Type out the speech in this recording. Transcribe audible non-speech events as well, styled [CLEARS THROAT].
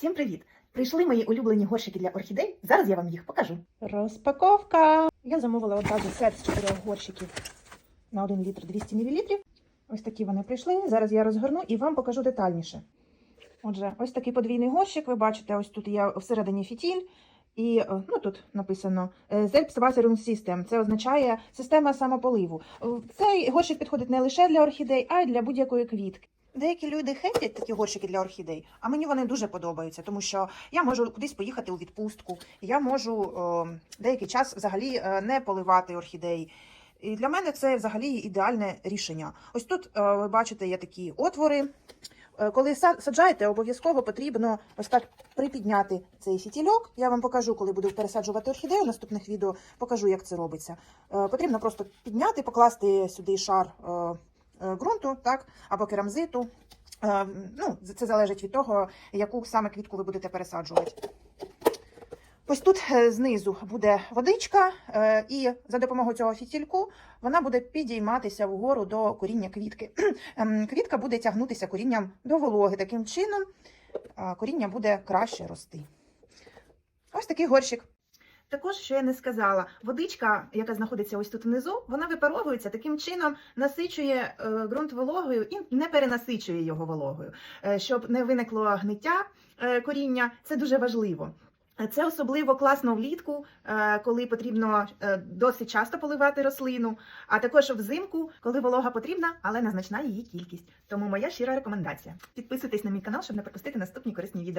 Всім привіт! Прийшли мої улюблені горщики для орхідей. Зараз я вам їх покажу. Розпаковка. Я замовила одразу сет з чотирьох горщиків на 1 літр 200 мл. Ось такі вони прийшли. Зараз я розгорну і вам покажу детальніше. Отже, ось такий подвійний горщик. Ви бачите, ось тут є всередині фітіль. І е, ну, тут написано е, Zelps Wasserung System. Це означає система самополиву. Цей горщик підходить не лише для орхідей, а й для будь-якої квітки. Деякі люди хейтять такі горщики для орхідей, а мені вони дуже подобаються, тому що я можу кудись поїхати у відпустку, я можу е, деякий час взагалі е, не поливати орхідеї. І для мене це взагалі ідеальне рішення. Ось тут е, ви бачите є такі отвори. Е, Коли са- саджаєте, обов'язково потрібно ось так припідняти цей фітільок. Я вам покажу, коли буду пересаджувати орхідею. В наступних відео покажу, як це робиться. Потрібно просто підняти, покласти сюди шар ґрунту, так, або керамзиту. Е, Ну, це залежить від того, яку саме квітку ви будете пересаджувати. Ось тут е, знизу буде водичка, е, і за допомогою цього фітільку вона буде підійматися вгору до коріння квітки. [CLEARS THROAT] Ем, Квітка буде тягнутися корінням до вологи. Таким чином е, коріння буде краще рости. Ось такий горщик. Також, що я не сказала, водичка, яка знаходиться ось тут внизу, вона випаровується таким чином, насичує е, ґрунт вологою і не перенасичує його вологою, Е, щоб не виникло гниття е, коріння. Це дуже важливо. Це особливо класно влітку, коли потрібно досить часто поливати рослину, а також взимку, коли волога потрібна, але незначна її кількість. Тому моя щира рекомендація. Підписуйтесь на мій канал, щоб не пропустити наступні корисні відео.